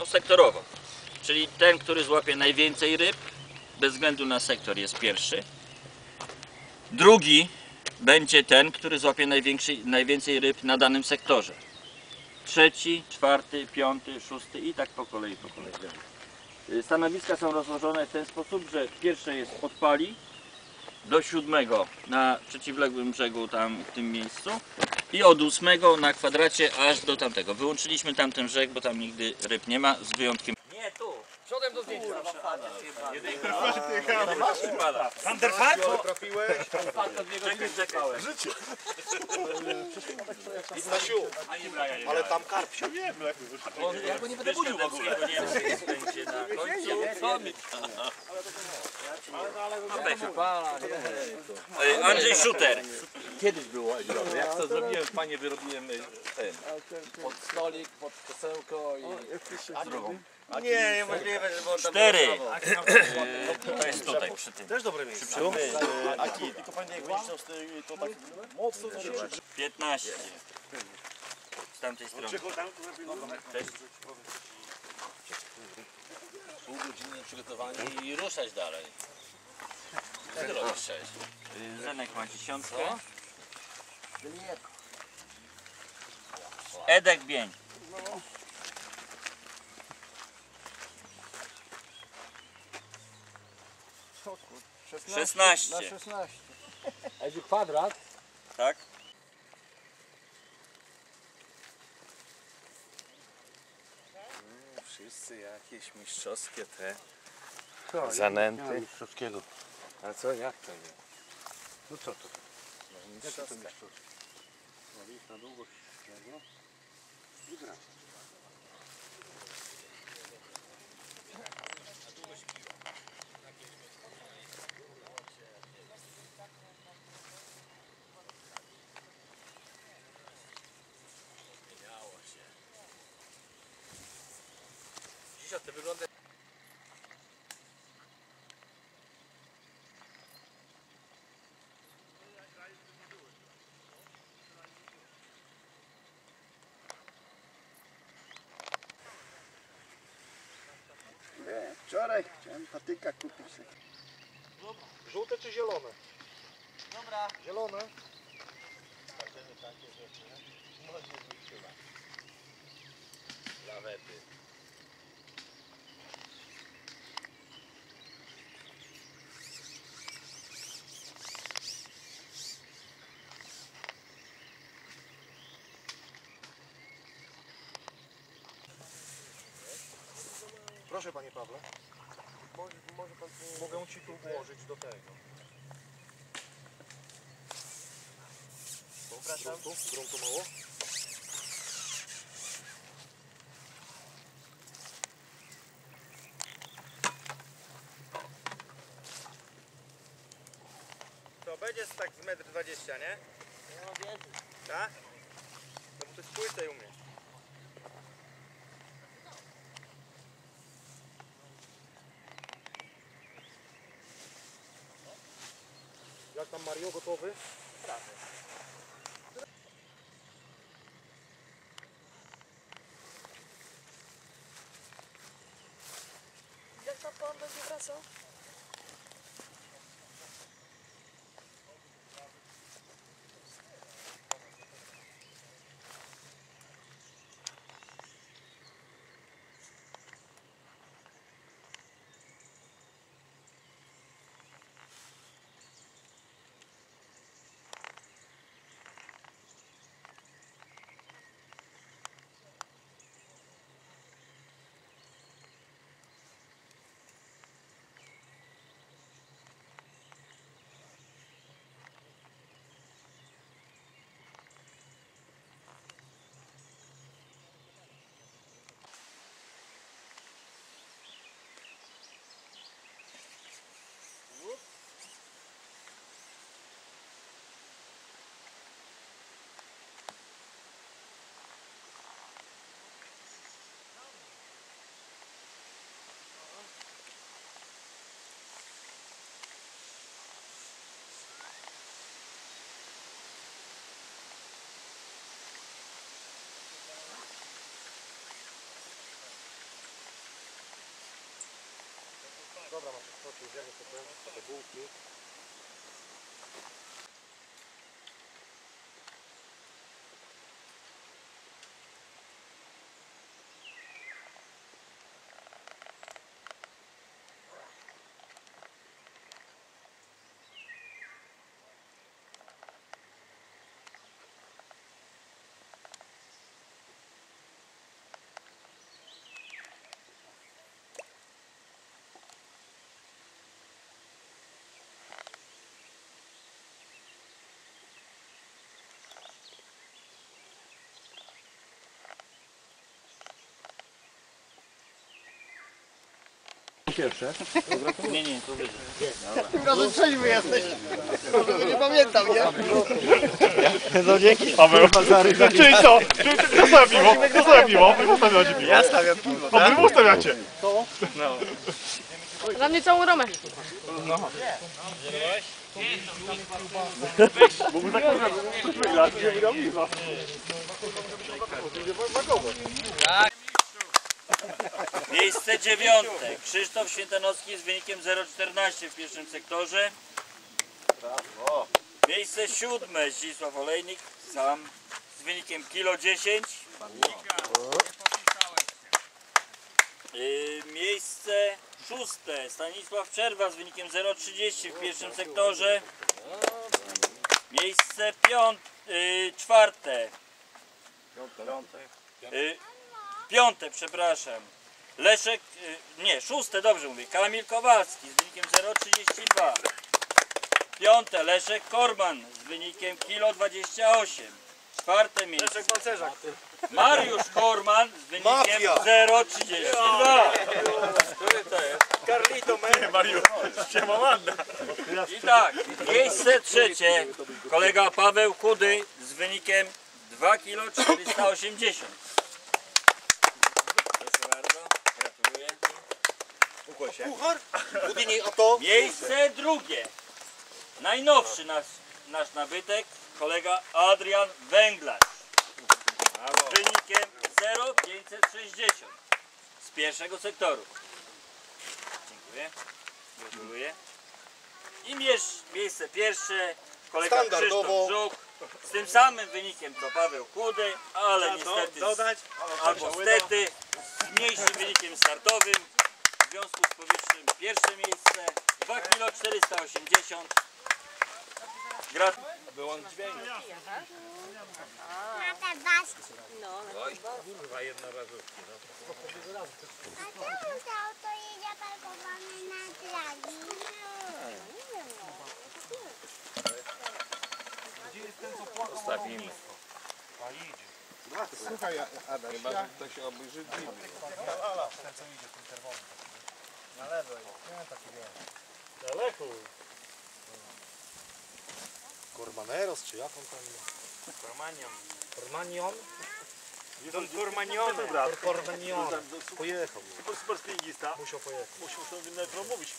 no, sektorowo. Czyli ten, który złapie najwięcej ryb, bez względu na sektor jest pierwszy. Drugi będzie ten, który złapie najwięcej ryb na danym sektorze. Trzeci, czwarty, piąty, szósty i tak po kolei, po kolei. Y, Stanowiska są rozłożone w ten sposób, że pierwsze jest od pali do siódmego na przeciwległym brzegu tam w tym miejscu i od ósmego na kwadracie aż do tamtego. Wyłączyliśmy tamten brzeg, bo tam nigdy ryb nie ma, z wyjątkiem... Nie, tu! Przodem do zdjęcia! Thunderfart? Trafiłeś? Czekaj, czekałem. Stasiu, ale tam karp się Ja go nie będę budził w ogóle. będzie na końcu. Y, Andrzej Szuter. Kiedyś było. Jak to zrobiłem, panie wyrobiłem ten. Pod stolik, pod krzesełko i drugą. Nie, niemożliwe, tam Cztery. To jest tutaj przy tym. Też dobre miejsce. Aki, tylko panie jak tej, to tak mocno to się 15. Z tamtej strony. Cześć. Pół godziny przygotowania i ruszać dalej. Jak robisz sześć? Y, Zenek ma dziesiątkę. Edek Bień. Szesnaście. Na 16. Edziu kwadrat. Tak? Wszyscy jakieś mistrzowskie te Co? zanęty. Nie ma mistrzowskiego. A co, jak to nie? No co to? Jak to Mistrzowska. mistrzowskie? No na długość tego i gra. Você pergunta. É, wczoraj chciałem patyka kupić. Dobra. Żółte czy zielone? Dobra. Zielone? Patrzymy takie rzeczy, no się wróciła. Proszę panie Pawle. Może, może pan, mogę ci tu włożyć do tego. Gruntu, gruntu mało? To będzie tak z metr 20, nie? No Tak? No bo to jest płytej u mnie. Jak tam Mario, gotowy? Jak Dobra, masz idziemy potem. Te bułki. Nie, nie, to wyżej. Tylko trzeźwy jesteś. Nie pamiętam, nie? Czyli co? Czyli kto stawia piwo? Kto stawia piwo? Wy stawiacie piwo. Ja stawiam piwo, A wy ustawiacie. Dla mnie całą romę. Bo my tak wygrać, nie wygrał piwa. Miejsce dziewiąte. Krzysztof Świętanowski z wynikiem 0,14 w pierwszym sektorze. Miejsce siódme. Zdzisław Olejnik sam z wynikiem kilo 10. Yy, miejsce szóste. Stanisław Przerwa z wynikiem 0,30 w pierwszym sektorze. Miejsce piąte, yy, czwarte. Yy, piąte, przepraszam. Leszek, y, nie, szóste, dobrze mówię, Kamil Kowalski z wynikiem 0,32. Piąte, Leszek Korman z wynikiem kilo 28. Czwarte miejsce. Leszek Pancerzak. Mariusz Korman z wynikiem Mafia. 0,32. Carlito Man. Mariusz, siema. I tak, miejsce trzecie, kolega Paweł Kudy z wynikiem 2 kilo 480. Proszę bardzo, gratuluję. Puchar? Budyni, a to? Miejsce drugie. Najnowszy nasz, nasz nabytek, kolega Adrian Węglarz. Z wynikiem 0,560 z pierwszego sektoru. Dziękuję. Gratuluję. I mierz- miejsce pierwsze, kolega Standardowo. Krzysztof Żuk. Z tym samym wynikiem co Paweł Kudy, ale niestety albo stety z mniejszym wynikiem startowym. W związku z powyższym pierwsze miejsce 2 kg 480. Grat Wyłącz dźwięk. Kurwa, jedna razówki. A czemu to auto jedzie parkowane na plagi? Zostawimy. Słuchaj, Adaś, Chyba, ktoś obejrzy film. Ten co idzie, ten czerwony. Na lewo. Nie, taki wiem. Daleko. Cormaneros, czy jak on tam Kormanion. Cormanion? Don Kormanion. Cormanion. Pojechał. Super, super spinningista. Musiał pojechać. Musiał sobie nawet mówić.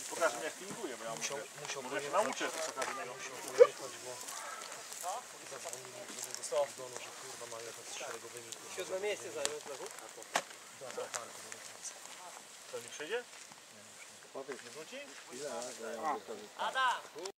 I pokażę mi jak spinninguje, bo ja Musiał, mówię. musiał Może się nauczę pokażę niego. Musiał pojechać, bo... Zadzwonili do tego Stardonu, że kurwa ma jechać z szeregowymi. Siódme miejsce zajął znowu. To nie przyjdzie? Nie wróci? ile,